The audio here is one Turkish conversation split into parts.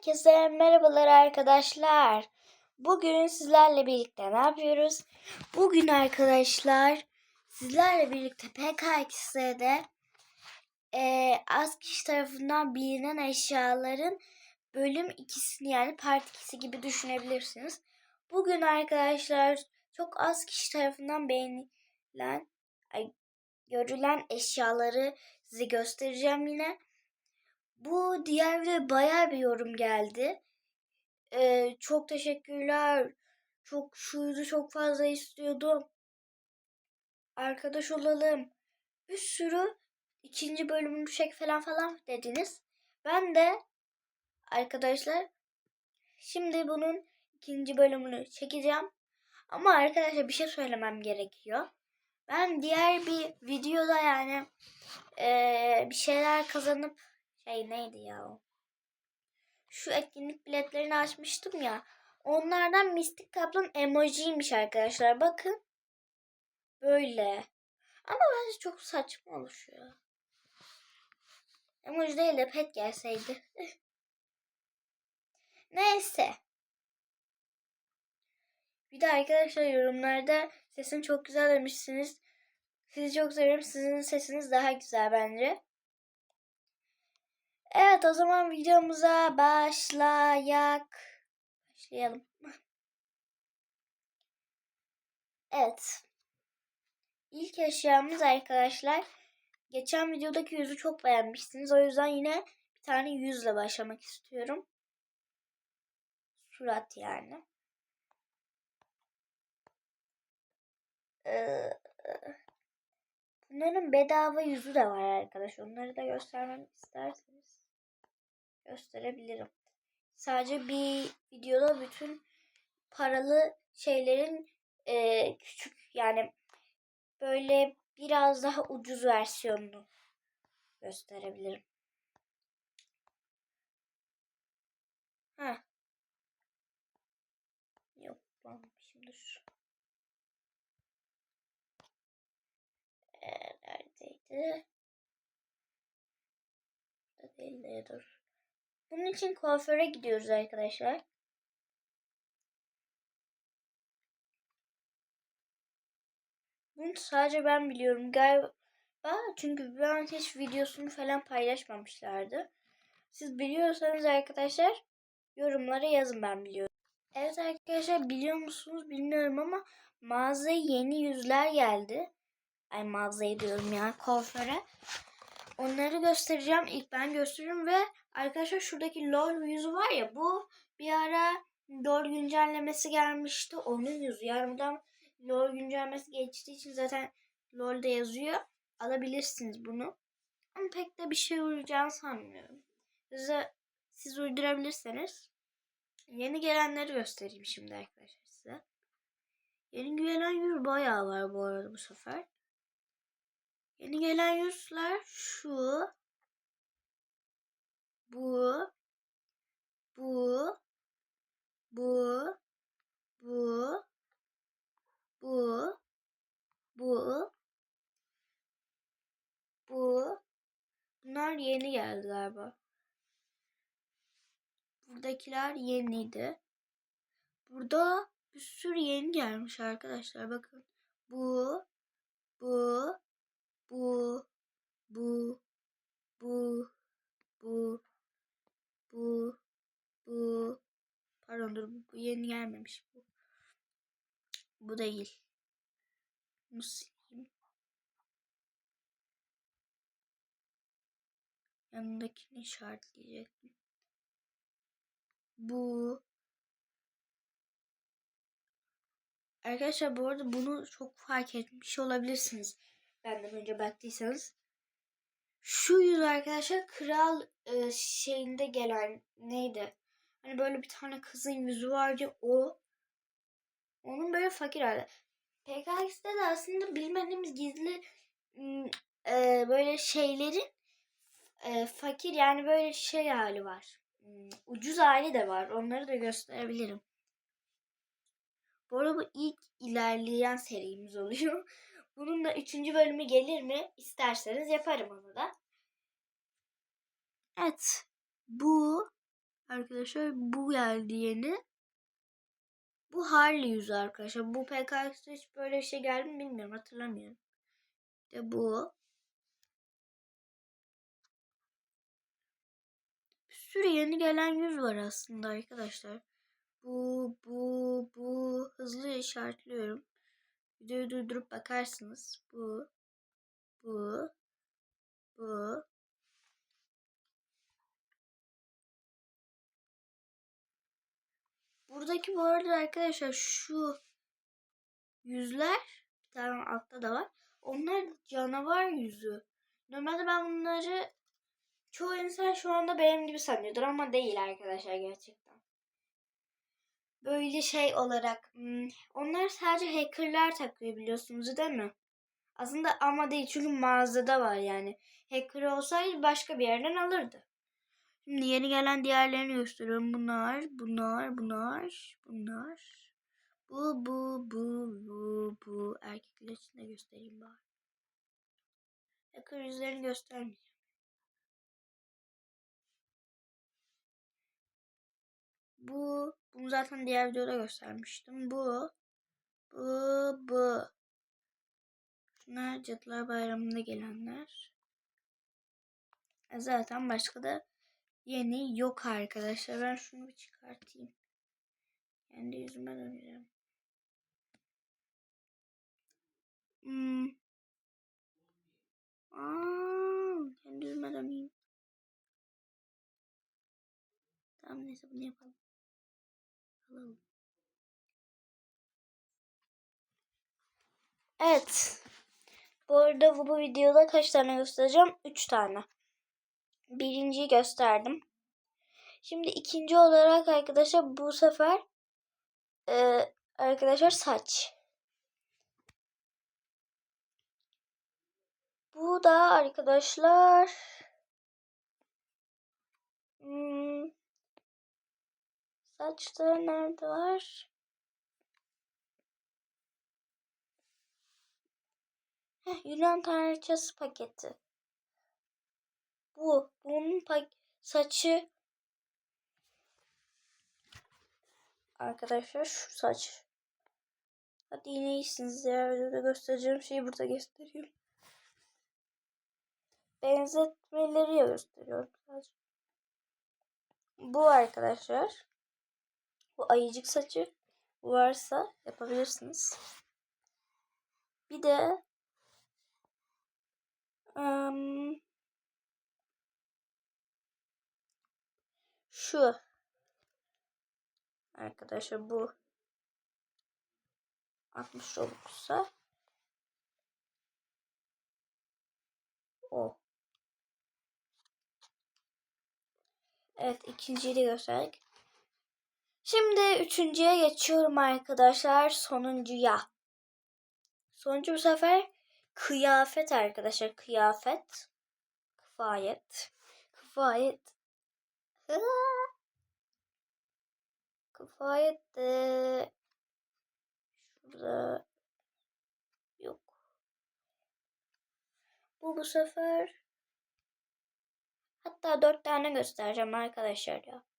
Herkese merhabalar arkadaşlar. Bugün sizlerle birlikte ne yapıyoruz? Bugün arkadaşlar sizlerle birlikte PKX'de e, az kişi tarafından bilinen eşyaların bölüm ikisini yani part ikisi gibi düşünebilirsiniz. Bugün arkadaşlar çok az kişi tarafından beğenilen, ay, görülen eşyaları size göstereceğim yine. Bu diğer videoya bayağı bir yorum geldi. Ee, çok teşekkürler. Çok şuydu çok fazla istiyordum. Arkadaş olalım. Bir sürü ikinci bölümünü çek falan falan dediniz. Ben de arkadaşlar şimdi bunun ikinci bölümünü çekeceğim. Ama arkadaşlar bir şey söylemem gerekiyor. Ben diğer bir videoda yani eee, bir şeyler kazanıp şey neydi ya o? Şu etkinlik biletlerini açmıştım ya. Onlardan mistik kaplan emojiymiş arkadaşlar. Bakın. Böyle. Ama bence çok saçma oluşuyor. Emoji değil de pet gelseydi. Neyse. Bir de arkadaşlar yorumlarda sesin çok güzel demişsiniz. Sizi çok seviyorum. Sizin sesiniz daha güzel bence. Evet o zaman videomuza başlayak. Başlayalım. Evet. İlk eşyamız arkadaşlar. Geçen videodaki yüzü çok beğenmişsiniz. O yüzden yine bir tane yüzle başlamak istiyorum. Surat yani. Ee, bunların bedava yüzü de var arkadaş. Onları da göstermemi isterseniz gösterebilirim. Sadece bir videoda bütün paralı şeylerin e, küçük yani böyle biraz daha ucuz versiyonunu gösterebilirim. Ha. Yok bulamamışım dur. Ee, neredeydi? Burada değil de dur. Bunun için kuaföre gidiyoruz arkadaşlar. Bunu sadece ben biliyorum galiba. Çünkü ben hiç videosunu falan paylaşmamışlardı. Siz biliyorsanız arkadaşlar yorumlara yazın ben biliyorum. Evet arkadaşlar biliyor musunuz bilmiyorum ama mağazaya yeni yüzler geldi. Ay mağazaya diyorum ya kuaföre. Onları göstereceğim. İlk ben gösteriyorum ve arkadaşlar şuradaki LOL yüzü var ya bu bir ara LOL güncellemesi gelmişti. Onun yüzü. Yani buradan LOL güncellemesi geçtiği için zaten LOL'de yazıyor. Alabilirsiniz bunu. Ama pek de bir şey uyacağını sanmıyorum. Size, siz uydurabilirseniz yeni gelenleri göstereyim şimdi arkadaşlar size. Yeni gelen yüz bayağı var bu arada bu sefer. Yeni gelen yüzler şu. Bu. Bu. Bu. Bu. Bu. Bu. Bu. Bunlar yeni geldi galiba. Buradakiler yeniydi. Burada bir sürü yeni gelmiş arkadaşlar. Bakın. Bu. Bu. Bu. Bu. Bu. Bu. Bu. Bu. Pardon dur bu yeni gelmemiş bu. Bu değil. Bunu sileyim. Yanındakini işaretleyecektim. Bu. Arkadaşlar bu arada bunu çok fark etmiş olabilirsiniz. Benden önce baktıysanız. Şu yüz arkadaşlar kral e, şeyinde gelen neydi? Hani böyle bir tane kızın yüzü vardı o. Onun böyle fakir hali. PKX'de de aslında bilmediğimiz gizli e, böyle şeylerin e, fakir yani böyle şey hali var. Ucuz hali de var. Onları da gösterebilirim. Bu arada bu ilk ilerleyen serimiz oluyor. Bunun da üçüncü bölümü gelir mi? İsterseniz yaparım onu da. Evet. Bu Arkadaşlar bu geldi yeni. Bu Harley yüzü arkadaşlar. Bu PKX'de hiç böyle bir şey geldi mi bilmiyorum. Hatırlamıyorum. İşte bu. Bir sürü yeni gelen yüz var aslında arkadaşlar. Bu, bu, bu. Hızlı işaretliyorum. Videoyu durdurup bakarsınız. Bu, bu, bu. Buradaki bu arada arkadaşlar şu yüzler bir tane altta da var. Onlar canavar yüzü. Normalde ben bunları çoğu insan şu anda benim gibi sanıyordur ama değil arkadaşlar gerçekten. Böyle şey olarak hmm, onlar sadece hackerlar takıyor biliyorsunuz değil mi? Aslında ama değil çünkü mağazada var yani. Hacker olsaydı başka bir yerden alırdı. Şimdi yeni gelen diğerlerini gösteriyorum. Bunlar, bunlar, bunlar, bunlar. Bu, bu, bu, bu, bu. Erkekler için de göstereyim bari. Hacker yüzlerini göstermeyeceğim. Bu, bunu zaten diğer videoda göstermiştim. Bu, bu, bu. Şunlar Cadılar Bayramı'nda gelenler. E zaten başka da yeni yok arkadaşlar. Ben şunu bir çıkartayım. Kendi yüzüme döneceğim. Hmm. Aa, kendi yüzüme döneyim. Tamam neyse bunu yapalım. Alalım. Evet. Bu arada bu, bu videoda kaç tane göstereceğim? 3 tane. Birinciyi gösterdim. Şimdi ikinci olarak arkadaşlar bu sefer e, arkadaşlar saç. Bu da arkadaşlar hmm, saçta nerede var? Heh, Yunan tanrıçası paketi. Bu. Bunun pak saçı Arkadaşlar şu saç. Hadi yine iyisiniz ya. Videoda göstereceğim şeyi burada gösteriyorum. Benzetmeleri gösteriyorum sadece. Bu arkadaşlar. Bu ayıcık saçı varsa yapabilirsiniz. Bir de um, şu arkadaşlar bu 60 Robux'a o. Evet ikinciyi de gösterdik. Şimdi üçüncüye geçiyorum arkadaşlar. Sonuncuya. Sonuncu bu sefer kıyafet arkadaşlar. Kıyafet. Kıfayet. Kıfayet. Kıfayet de şurada yok. Bu bu sefer hatta dört tane göstereceğim arkadaşlar ya.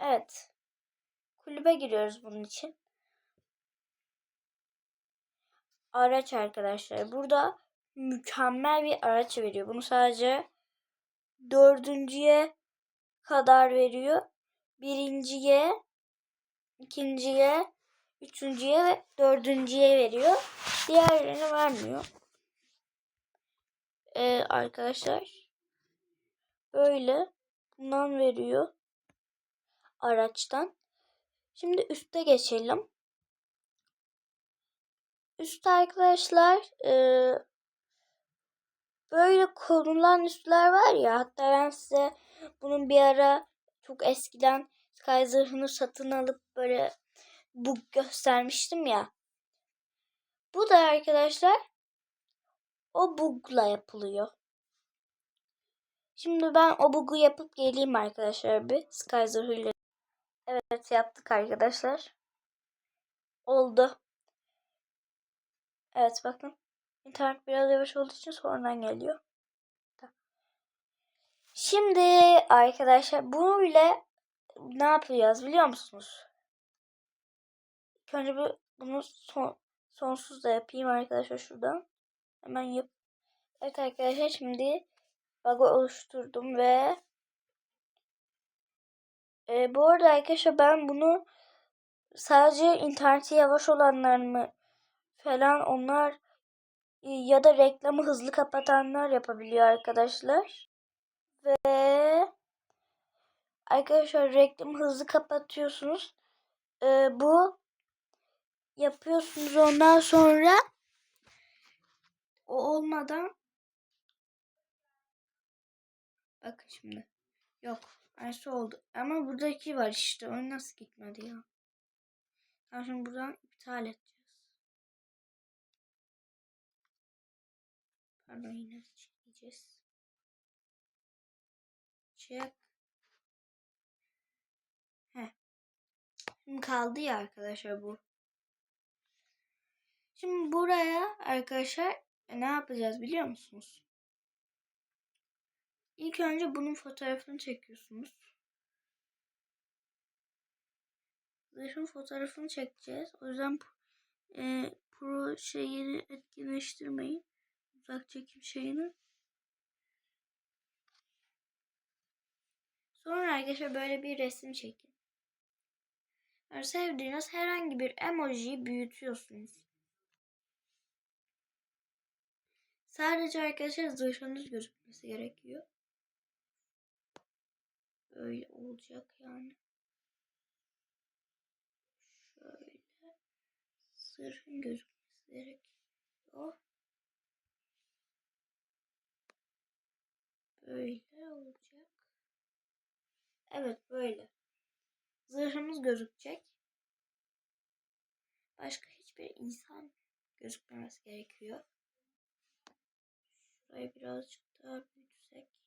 Evet. Kulübe giriyoruz bunun için. Araç arkadaşlar. Burada mükemmel bir araç veriyor. Bunu sadece dördüncüye kadar veriyor. Birinciye, ikinciye, üçüncüye ve dördüncüye veriyor. Diğerlerini vermiyor. Ee, arkadaşlar böyle bundan veriyor araçtan. Şimdi üste geçelim. Üst arkadaşlar e, böyle konulan üstler var ya hatta ben size bunun bir ara çok eskiden Sky zırhını satın alıp böyle bug göstermiştim ya. Bu da arkadaşlar o bugla yapılıyor. Şimdi ben o bugu yapıp geleyim arkadaşlar bir Sky zırhıyla. Evet yaptık arkadaşlar. Oldu. Evet bakın. İnternet biraz yavaş olduğu için sonradan geliyor. Şimdi arkadaşlar bunu bile ne yapacağız biliyor musunuz? Önce bir bunu son, sonsuz da yapayım arkadaşlar şuradan. Hemen yap. Evet arkadaşlar şimdi bug'ı oluşturdum ve e, bu arada arkadaşlar ben bunu sadece interneti yavaş olanlar mı falan onlar e, ya da reklamı hızlı kapatanlar yapabiliyor arkadaşlar. Ve arkadaşlar reklamı hızlı kapatıyorsunuz. Ee, bu yapıyorsunuz ondan sonra o olmadan bakın şimdi yok aynısı oldu ama buradaki var işte o nasıl gitmedi ya tamam şimdi buradan iptal edeceğiz pardon yine çekeceğiz çek Heh. Şimdi kaldı ya arkadaşlar bu. Şimdi buraya arkadaşlar ne yapacağız biliyor musunuz? İlk önce bunun fotoğrafını çekiyorsunuz. Zırhın fotoğrafını çekeceğiz. O yüzden e, pro şeyini etkinleştirmeyin. Uzak çekim şeyini. Sonra arkadaşlar böyle bir resim çekin. Yani sevdiğiniz herhangi bir emojiyi büyütüyorsunuz. Sadece arkadaşlar zırhınız gözükmesi gerekiyor. Böyle olacak yani. Şöyle. Zırhın gözükmesi gerekiyor. Böyle olacak. Evet böyle. Zırhımız gözükecek. Başka hiçbir insan gözükmemesi gerekiyor. Şurayı birazcık daha büyütsek.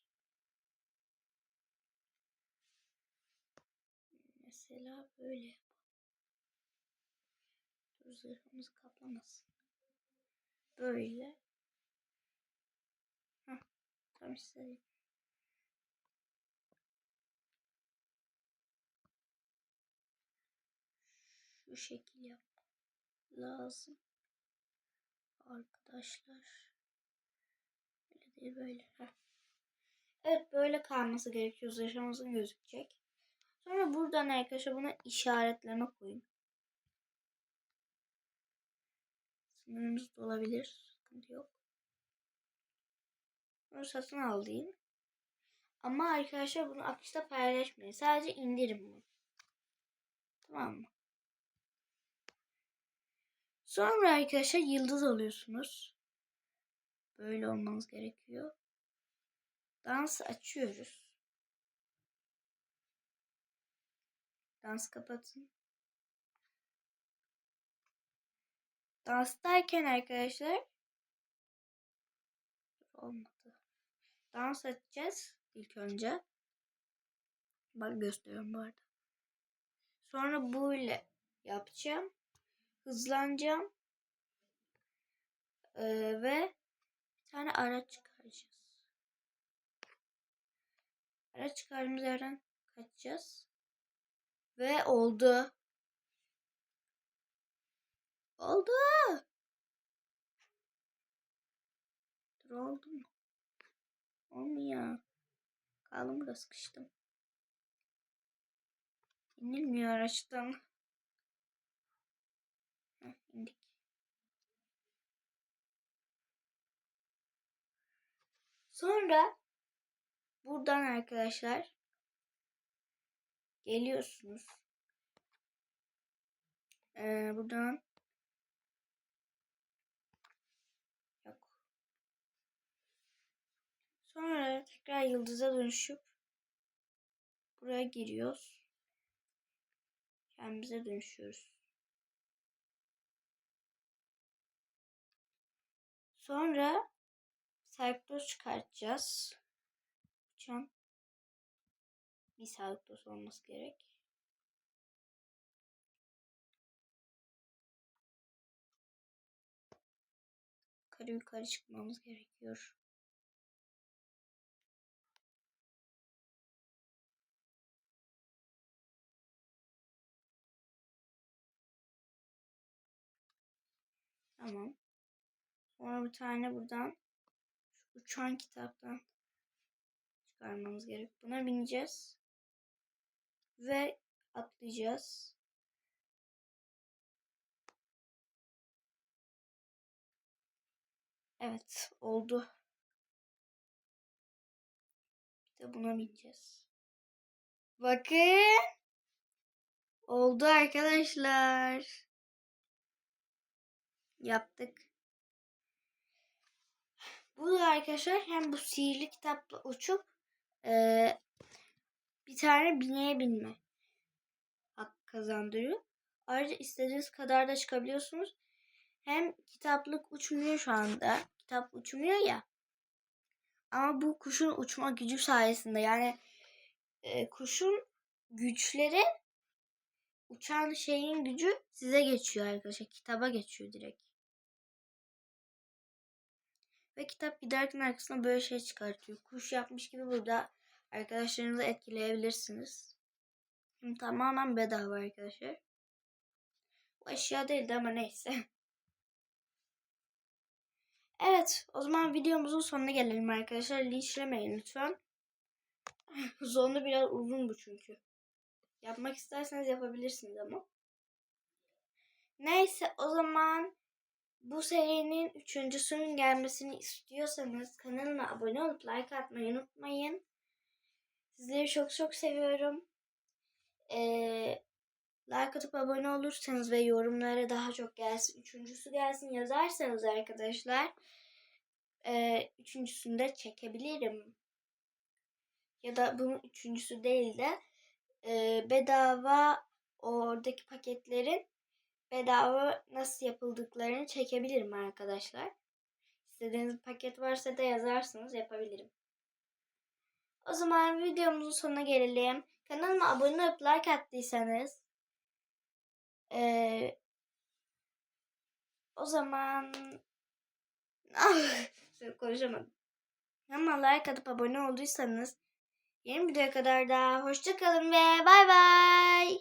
Mesela böyle yapalım. Dur zırhımız kaplamasın. Böyle. Heh, tam istediğim. Şu şekil yapmak lazım. Arkadaşlar. Böyle değil böyle. Heh. Evet böyle kalması gerekiyor. Zırhımızın gözükecek. Sonra buradan arkadaşlar buna işaretleme koyun. Sınırımız da olabilir. Sıkıntı yok. Bunu satın al deyin. Ama arkadaşlar bunu akışta paylaşmayın. Sadece indirin bunu. Tamam mı? Sonra arkadaşlar yıldız alıyorsunuz. Böyle olmanız gerekiyor. Dans açıyoruz. Dans kapatın. Danstayken arkadaşlar olmadı. Dans edeceğiz ilk önce. Bak gösteriyorum bu arada. Sonra böyle yapacağım. Hızlanacağım. Ee, ve bir tane araç çıkaracağız. Araç çıkardığımız yerden kaçacağız. Ve oldu. Oldu. Dur oldu mu? Olmuyor. Kaldım burada sıkıştım. İnilmiyor araçtan. Heh, indik. Sonra buradan arkadaşlar geliyorsunuz. Ee, buradan yok. Sonra tekrar yıldıza dönüşüp buraya giriyoruz. Kendimize dönüşüyoruz. Sonra Serptos çıkartacağız. Uçan bir sağlık dozu olması gerek. Yukarı yukarı çıkmamız gerekiyor. Tamam. Sonra bir tane buradan şu uçan kitaptan çıkarmamız gerek. Buna bineceğiz. Ve atlayacağız. Evet oldu. De buna bineceğiz. Bakın. Oldu arkadaşlar. Yaptık. Bu da arkadaşlar hem bu sihirli kitapla uçup eee, bir tane bineğe binme hak kazandırıyor. Ayrıca istediğiniz kadar da çıkabiliyorsunuz. Hem kitaplık uçmuyor şu anda. Kitap uçmuyor ya. Ama bu kuşun uçma gücü sayesinde yani e, kuşun güçleri uçan şeyin gücü size geçiyor arkadaşlar. Kitaba geçiyor direkt. Ve kitap giderken arkasına böyle şey çıkartıyor. Kuş yapmış gibi burada arkadaşlarınızı etkileyebilirsiniz. Tamamen bedava arkadaşlar. Bu eşya değildi ama neyse. Evet o zaman videomuzun sonuna gelelim arkadaşlar. Linçlemeyin lütfen. Sonu biraz uzun bu çünkü. Yapmak isterseniz yapabilirsiniz ama. Neyse o zaman bu serinin üçüncüsünün gelmesini istiyorsanız kanalıma abone olup like atmayı unutmayın. Sizleri çok çok seviyorum. Ee, like atıp abone olursanız ve yorumlara daha çok gelsin, üçüncüsü gelsin yazarsanız arkadaşlar e, üçüncüsünü de çekebilirim. Ya da bunun üçüncüsü değil de e, bedava oradaki paketlerin bedava nasıl yapıldıklarını çekebilirim arkadaşlar. İstediğiniz paket varsa da yazarsınız yapabilirim. O zaman videomuzun sonuna gelelim. Kanalıma abone olup like attıysanız ee, o zaman ah, konuşamadım. Ama like atıp abone olduysanız yeni videoya kadar da hoşçakalın ve bay bay.